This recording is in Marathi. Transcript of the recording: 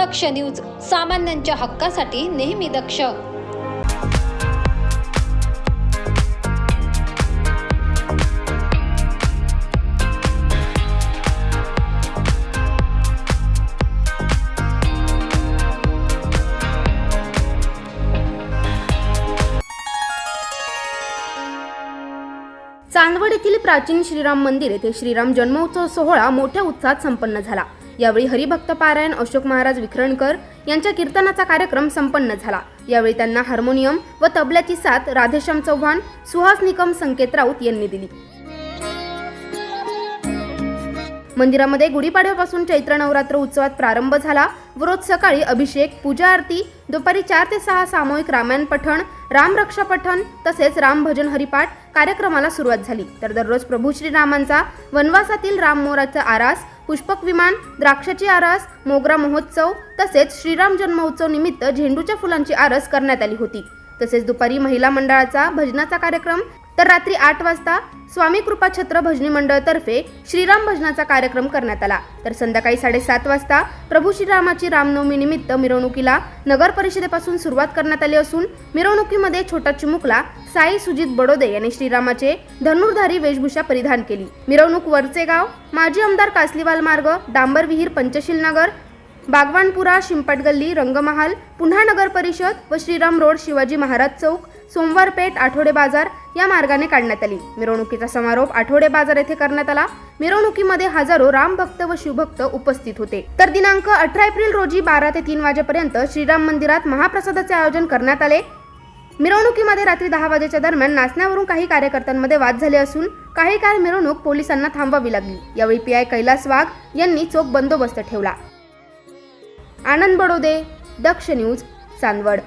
दक्ष न्यूज सामान्यांच्या हक्कासाठी नेहमी दक्ष. चांदवड येथील प्राचीन श्रीराम मंदिर येथे श्रीराम जन्मोत्सव सोहळा मोठ्या उत्साहात संपन्न झाला. यावेळी हरिभक्त पारायण अशोक महाराज विखरणकर यांच्या कीर्तनाचा कार्यक्रम संपन्न झाला. यावेळी त्यांना हार्मोनियम व तबल्याची साथ राधेश्याम चव्हाण सुहास निकम संकेत राऊत यांनी दिली. मंदिरामध्ये गुढीपाडव्यापासून चैत्र नवरात्र उत्सवात प्रारंभ झाला. व रोज सकाळी अभिषेक पूजा आरती दुपारी चार ते सहा सामूहिक रामायण पठण रामरक्षा पठण तसेच राम भजन हरिपाठ कार्यक्रमाला सुरुवात झाली. तर दररोज प्रभू श्रीरामांचा वनवासातील राम मोराचा आरास पुष्पक विमान द्राक्षाची आरास मोगरा महोत्सव तसेच श्रीराम जन्मोत्सव निमित्त झेंडूच्या फुलांची आरस करण्यात आली होती. तसेच दुपारी महिला मंडळाचा भजनाचा कार्यक्रम तर रात्री आठ वाजता स्वामी कृपाछत्र भजनी मंडळतर्फे श्रीराम भजनाचा कार्यक्रम करण्यात आला. तर संध्याकाळी साडेसात वाजता प्रभू श्रीरामाची रामनवमी निमित्त मिरवणुकीला नगर परिषदेपासून सुरुवात करण्यात आली असून मिरवणुकीमध्ये छोटा चिमुकला साई सुजित बडोदे यांनी श्रीरामाचे धनुर्धारी वेशभूषा परिधान केली. मिरवणूक वरचे गाव माजी आमदार कासलीवाल मार्ग डांबर विहीर पंचशील नगर बागवानपुरा शिंपटगल्ली रंगमहाल पुन्हा नगर परिषद व श्रीराम रोड शिवाजी महाराज चौक सोमवार पेठ आठवडे बाजार या मार्गाने काढण्यात आली. मिरवणुकीचा समारोप आठवडे बाजार येथे करण्यात आला. मिरवणुकीमध्ये हजारो रामभक्त व शिवभक्त उपस्थित होते. तर दिनांक अठरा एप्रिल रोजी बारा ते तीन वाजेपर्यंत श्रीराम मंदिरात महाप्रसादाचे आयोजन करण्यात आले. मिरवणुकीमध्ये रात्री दहा वाजेच्या दरम्यान नाचण्यावरून काही कार्यकर्त्यांमध्ये वाद झाले असून काही काळ मिरवणूक पोलिसांना थांबवावी लागली. यावेळी पी आय कैलास वाघ यांनी चोख बंदोबस्त ठेवला. आनंद बडोदे दक्ष न्यूज चांदवड.